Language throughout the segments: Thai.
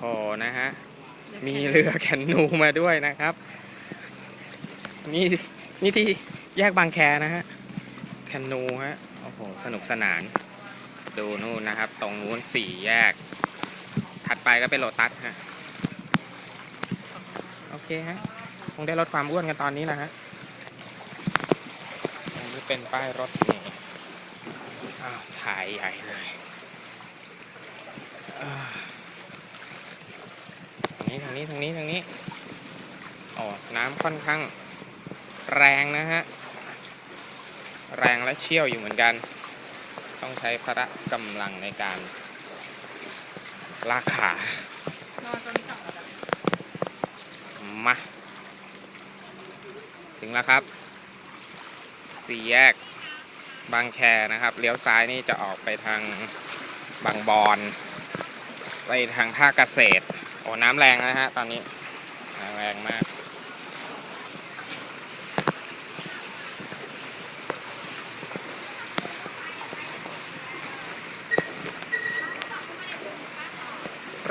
โหนะฮะ มีเรือแคนูมาด้วยนะครับ นี่นี่ที่แยกบางแคนะฮะแคนูฮะ โอ้โห สนุกสนาน ดูนู่นนะครับ ตรงนู้นสี่แยก ถัดไปก็เป็นโลตัสฮะ โอเคฮะ คงได้ลดความอ้วนกันตอนนี้นะฮะอันนี้เป็นป้ายรถนี่อ้าวถ่ายใหญ่เลยอ่าทาง นี้ทางนี้ทางนี้ทางนี้อ๋อน้ำค่อนข้างแรงนะฮะ แรงและเชี่ยวอยู่เหมือนกัน ต้องใช้พละกำลังในการลากขานอนตรงนี้ก่อนก็ได้มา ถึงแล้วครับ สี่แยกบางแคนะครับ เลี้ยวซ้ายนี่จะออกไปทางบางบอน ไปทางท่าเกษตร อ้น้ำแรงนะฮะ ตอนนี้น้ำแรงมาก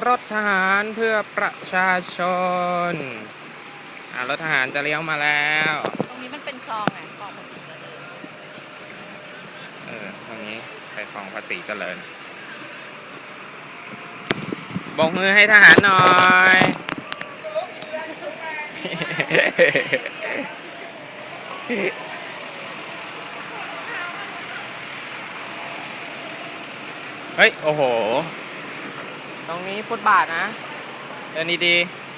รถทหารเพื่อประชาชนอ่ารถทหารจะเลี้ยวมาแล้วตรงนี้มันเป็นคลองไงคลองมันเออตรงนี้ไปคลองภาษีเจริญ บกมือให้ทหารหน่อย เฮ้ย โอ้โห ตรงนี้ฟุตบาทนะ เดินดีๆ